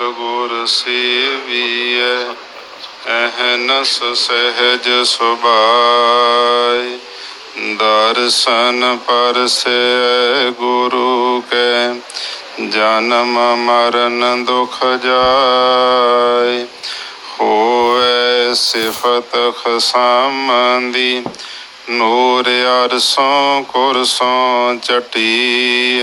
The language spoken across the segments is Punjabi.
ਲਗੁਰ ਸੇਵੀਐ ਅਹਨਸ ਸਹਿਜ ਸੁਭਾਈ ਦਰਸ਼ਨ ਪਰਸੈ ਗੁਰੂ ਕੈ, ਜਨਮ ਮਰਨ ਦੁਖ ਜਾਏ ਹੋਏ ਸਿਫਤ ਖਸਮੰਦੀ, ਨੂਰ ਅਰਸੋਂ ਕੁਰਸੋਂ ਚਟੀ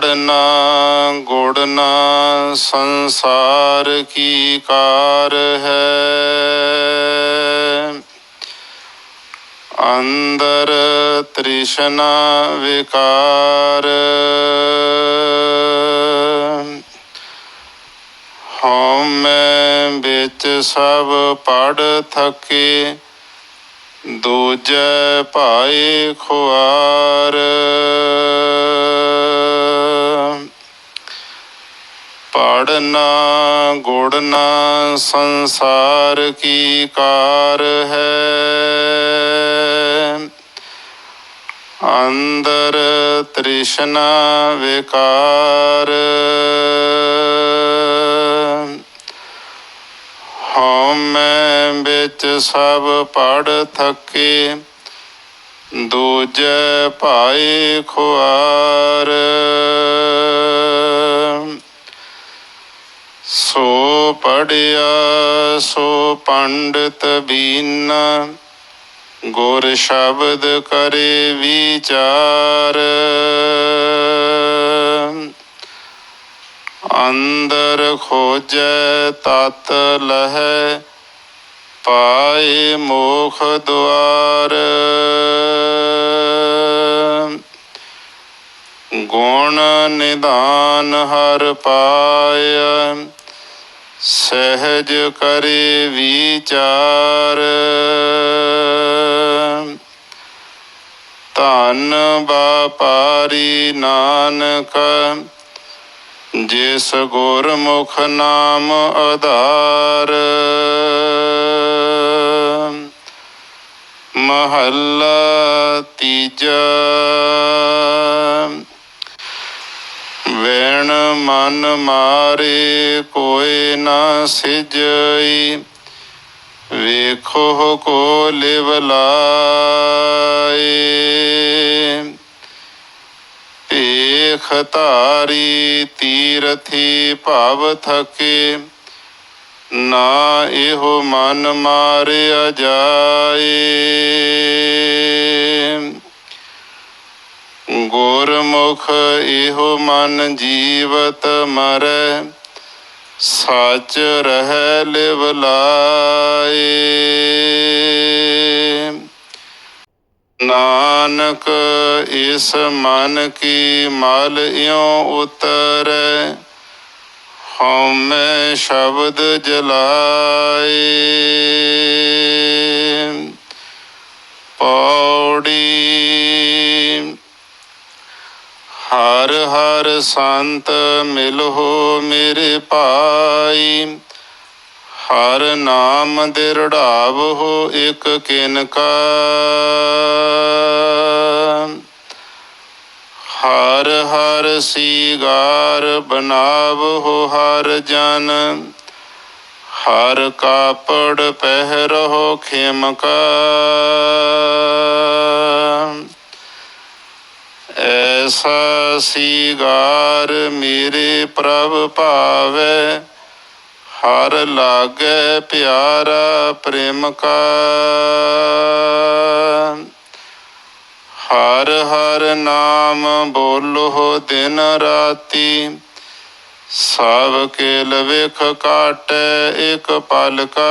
ਪੜਨਾ ਗੁੜਨਾ ਸੰਸਾਰ ਕੀ ਕਾਰ ਹੈ? ਅੰਦਰ ਤ੍ਰਿਸ਼ਨਾ ਵਿਕਾਰ। ਹਉਮੈ ਵਿੱਚ ਸਭ ਪੜ ਥਕੇ, ਦੂਜੈ ਭਾਏ ਖੁਆਰ। ਪੜਨਾ ਗੁੜਨਾ ਸੰਸਾਰ ਕੀ ਕਾਰ ਹੈ? ਅੰਦਰ ਤ੍ਰਿਸ਼ਨਾ ਵਿਕਾਰ। ਹਉਮੈ ਵਿੱਚ ਸਭ ਪੜ ਥਕੇ, ਦੂਜੇ ਭਾਏ ਖੁਆਰ ਸੋ ਪੜਿਆ ਸੋ ਪੰਡਤ ਬੀਨਾ, ਗੁਰ ਸ਼ਬਦ ਕਰੇ ਵਿਚਾਰ। ਅੰਦਰ ਖੋਜੈ ਤਤ ਲਹੈ, ਪਾਏ ਮੋਖ ਦੁਆਰ। ਗੁਣ ਨਿਦਾਨ ਹਰ ਪਾਇਆ ਸਹਿਜ ਕਰੇ ਵਿਚਾਰ। ਧਨ ਬਾਪਾਰੀ ਨਾਨਕ ਜਿਸ ਗੁਰਮੁਖ ਨਾਮ ਆਧਾਰ। ਮਹੱਲਾ ਤੀਜਾ। ਵੈਣ ਮਨ ਮਾਰੇ ਕੋਏ ਨਾ ਸਿਜਈ। ਵੇਖੋ ਕੋ ਲਿਵ ਲਾਏ। ਏਖ ਧਾਰੀ ਤੀਰਥੀ ਭਾਵ ਥਕੇ। ਨਾ ਇਹੋ ਮਨ ਮਾਰਿਆ ਜਾਏ। ਗੁਰਮੁਖ ਇਹੋ ਮਨ ਜੀਵਤ ਮਰੈ, ਸਚ ਰਹਿ ਲਿਵ ਲਾਏ। ਨਾਨਕ ਇਸ ਮਨ ਕੀ ਮਲ ਇਉ ਉਤਰੈ, ਹਉਮੈ ਸ਼ਬਦ ਜਲਾਏ। ਪੌੜੀ ਹਰ ਹਰ ਸੰਤ ਮਿਲੋ ਮੇਰੇ ਭਾਈ। ਹਰ ਨਾਮ ਦੇ ਦਿਰੜਾਵ ਹੋ ਇਕ ਕਿਨਕਾ ਹਰ ਹਰ ਸੀਗਾਰ ਬਨਾਵ ਹੋ ਹਰ ਜਨ। ਹਰ ਕਾਪੜ ਪਹਿਰੋ ਖਿਮਕਾ ਐਸਾ ਸੀਗਾਰ ਮੇਰੇ ਪ੍ਰਭ ਭਾਵੇ, ਹਰ ਲਾਗੇ ਪਿਆਰਾ ਪ੍ਰੇਮ ਕਾ ਹਰ ਹਰ ਨਾਮ ਬੋਲੋ ਦਿਨ ਰਾਤੀ, ਸਭ ਕੇ ਲਵੇਖ ਕਾਟੇ ਇੱਕ ਪਲ ਕਾ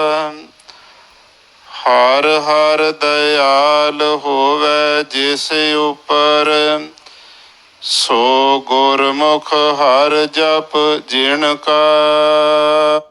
ਹਰ ਹਰ ਦਇਆਲ ਹੋਵੇ ਜਿਸ ਉਪਰ ਸੋ ਗੁਰਮੁਖ ਹਰ ਜਪ ਜਿਣ ਕਾ